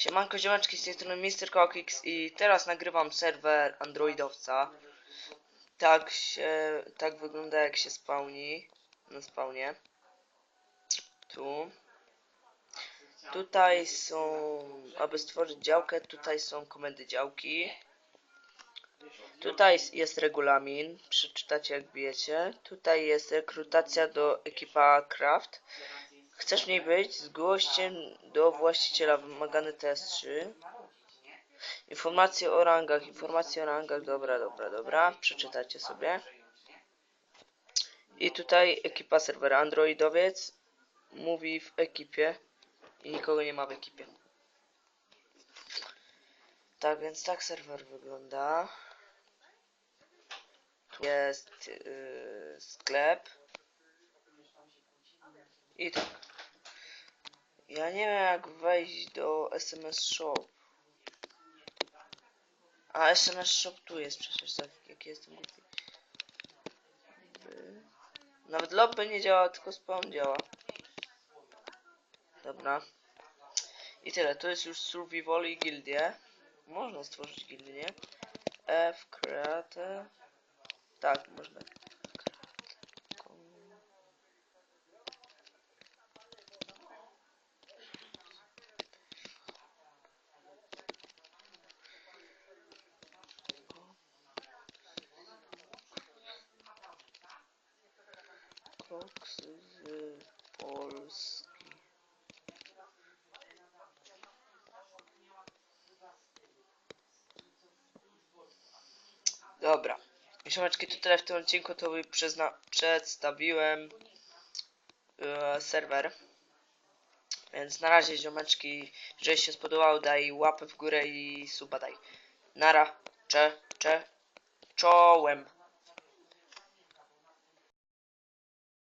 Siemanko ziomeczki, z tej strony Mr. Cockix i teraz nagrywam serwer androidowca. Tak się, tak wygląda jak się spawni na spawnie. Tu. Tutaj są, aby stworzyć działkę, tutaj są komendy działki. Tutaj jest regulamin, przeczytacie jak bijecie. Tutaj jest rekrutacja do ekipa Craft. Chcesz w niej być? Zgłoś się do właściciela wymagany test 3. Informacje o rangach, informacje o rangach, dobra, dobra, dobra, przeczytacie sobie. I tutaj ekipa serwera Androidowiec mówi w ekipie i nikogo nie ma w ekipie. Tak więc tak serwer wygląda. Tu jest yy, sklep. I tak. Ja nie wiem jak wejść do SMS Shop. A SMS Shop tu jest przecież, jak jestem głupi. Nawet lobby nie działa, tylko spawn działa. Dobra. I tyle, to jest już survival i gildie. Można stworzyć gildię. F create. Tak, można. Koks z Polski. Dobra. Ziomeczki, to tyle w tym odcinku, to przedstawiłem e, serwer. Więc na razie ziomeczki, jeżeli się spodobało, daj łapę w górę i suba daj. Nara, cze, cze, czołem.